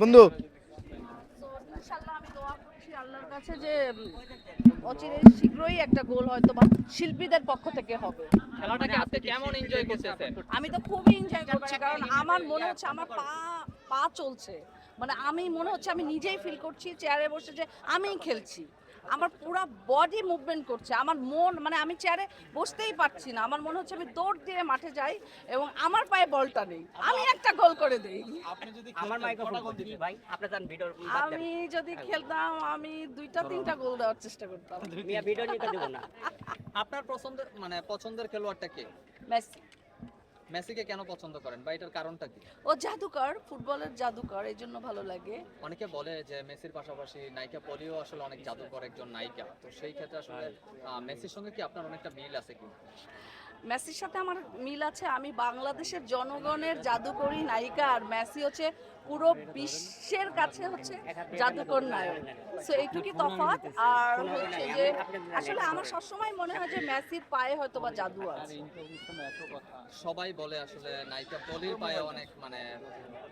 বন্ধু। আমি আল্লাহর কাছে যে অচিরে শীঘ্রই একটা গোল হয়তো বা শিল্পীদের পক্ষ থেকে হবে। খেলাটাকে আজকে কেমন এনজয় করতেছেন? আমি তো খুবই এনজয় করছি কারণ আমার মনে হচ্ছে আমার পা পা চলছে। মানে আমি মনে হচ্ছে আমি নিজেই ফিল করছি চেয়ারে বসে যে আমিই খেলছি। আমার পুরো বডি মুভমেন্ট করছে আমার মন মানে আমি চেয়ারে বসতেই পারছি না আমার মনে হচ্ছে আমি দৌড় দিয়ে মাঠে যাই এবং আমার পায়ে বলটা নেই আমি একটা গোল করে দেই। আপনি যদি আমার ভাই আপনি জান ভিডিওর আমি যদি খেলতাম আমি দুইটা তিনটা গোল? দেওয়ার চেষ্টা করতাম। ভিডিও নিতে দেব না। আপনার পছন্দের মানে পছন্দের খেলোয়াড়টা কে? মেসি। মেসিকে কেন পছন্দ করেন বা এটার কারণটা কি? ও জাদুকর ফুটবলের জাদুকর এই জন্য ভালো লাগে। অনেকে বলে যে মেসির পাশাপাশি নায়িকা পলিও আসলে অনেক জাদুকর একজন নায়িকা। তো সেই ক্ষেত্রে আসলে মেসির সঙ্গে কি আপনার অনেকটা মিল আছে কি মেসির সাথে আমার মিল আছে। আমি বাংলাদেশের জনগণের জাদুকরী নায়িকা আর মেসি হচ্ছে পুরো বিশ্বের কাছে হচ্ছে জাদুকর নায়ক। সো এইটুকুই তফাৎ? আর হচ্ছে যে আসলে আমার সবসময় মনে হয় যে মেসির পায়ে হয়তো বা জাদু আছে। সবাই বলে আসলে নায়িকা পলির পায়ে অনেক মানে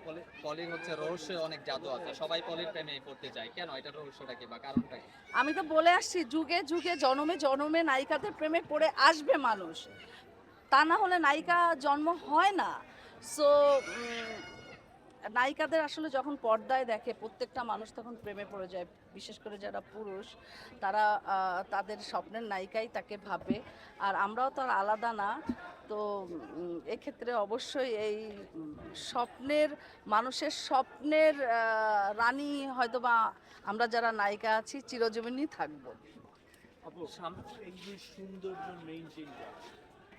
পলি- পলির হচ্ছে রহস্যে অনেক জাদু আছে। সবাই পলির প্রেমে পড়তে চায় কেন? এটার রহস্যটা কি বা কারণটা কি? আমি তো বলে আসছি যুগে যুগে জনমে জনমে নায়িকাদের প্রেমে পড়ে আসবে মানুষ। তা না হলে নায়িকা জন্ম হয় না। সো নায়িকাদের আসলে যখন পর্দায় দেখে প্রত্যেকটা মানুষ তখন প্রেমে পড়ে যায়। বিশেষ করে যারা পুরুষ, তারা তাদের স্বপ্নের নায়িকাই তাকে ভাবে। আর আমরাও তো আর আলাদা না। তো এক্ষেত্রে অবশ্যই এই স্বপ্নের, মানুষের স্বপ্নের রানী হয়তো বা আমরা যারা নায়িকা আছি, চিরজীবনই থাকব।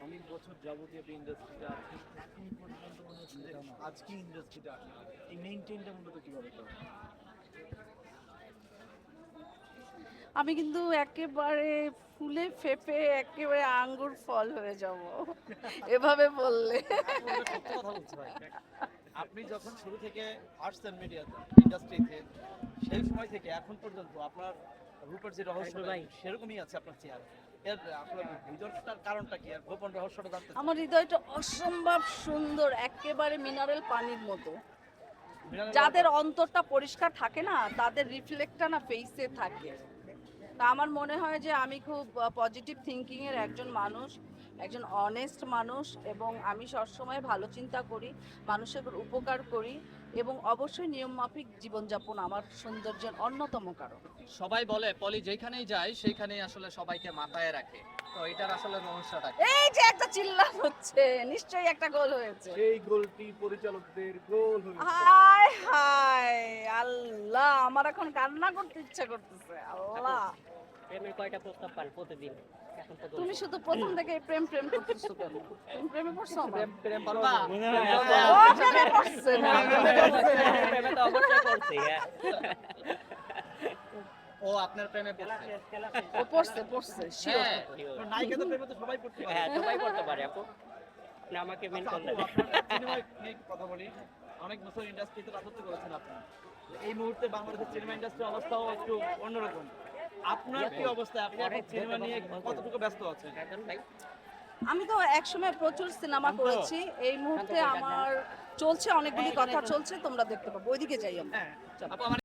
অনেক বছর যাবতীয় আপনি ইন্ডাস্ট্রিতে আছেন এখন পর্যন্ত মনে হচ্ছে যে আজকে ইন্ডাস্ট্রিতে আছেন এই মেইনটেইনটা মূলত কীভাবে করেন আমি কিন্তু একেবারে ফুলে ফেপে একেবারে আঙ্গুর ফল হয়ে যাব। এভাবে বললে। আপনি যখন শুরু থেকে আসছেন মিডিয়াতে ইন্ডাস্ট্রিতে সেই সময় থেকে এখন পর্যন্ত আপনার রূপের যে রহস্য ভাই। সেরকমই আছে আপনার চেহারা। আমার হৃদয়টা অসম্ভব সুন্দর একেবারে মিনারেল পানির মতো। যাদের অন্তরটা পরিষ্কার থাকে না তাদের রিফ্লেক্টটা না ফেসে থাকে। তা আমার মনে হয় যে আমি খুব পজিটিভ থিঙ্কিং এর একজন মানুষ। একজন অনেস্ট মানুষ এবং আমি সবসময় ভালো চিন্তা করি মানুষের উপকার করি এবং অবশ্যই নিয়মমাফিক জীবনযাপন আমার সৌন্দর্যের অন্যতম কারণ। সবাই বলে পলি যেখানেই যায় সেইখানেই আসলে সবাইকে মাথায় রাখে। তো এটার আসলে রহস্যটা এই যে একটা চিল্লা হচ্ছে নিশ্চয়ই একটা গোল হয়েছে। সেই গোলটি পরিচালকদের গোল হয়েছে। হায় হায় আল্লাহ আমার এখন কান্না করতে ইচ্ছা করতেছে আল্লাহ। প্রেমের কয়টা প্রস্তাব পান প্রতিদিন? তুমি শুধু প্রথম থেকে প্রেম প্রেম করতেছো কেন তুমি প্রেমে পড়ছো প্রেম প্রেম পারবা ও প্রেমে পড়ছে প্রেমে তো অবশ্যই করছি হ্যাঁ ও আপনার প্রেমে পড়ছে ও পড়ছে পড়ছে। হ্যাঁ প্রেমে তো সবাই পড়তে পারে হ্যাঁ সবাই করতে পারে আপু আপনি আমাকে মেন করলেন সিনেমায় কথা বলি অনেক বছর ইন্ডাস্ট্রিতে রাজত্ব করেছেন আপনি এই মুহূর্তে বাংলাদেশের সিনেমা ইন্ডাস্ট্রির অবস্থাও একটু অন্যরকম আপনার কি অবস্থা? আপনি এখন সিনেমা নিয়ে কতটুকু ব্যস্ত আছেন? আমি তো একসময় প্রচুর সিনেমা করেছি। এই মুহূর্তে আমার চলছে অনেকগুলি কথা চলছে তোমরা দেখতে পাবো। ওইদিকে যাই হ্যাঁ। আমার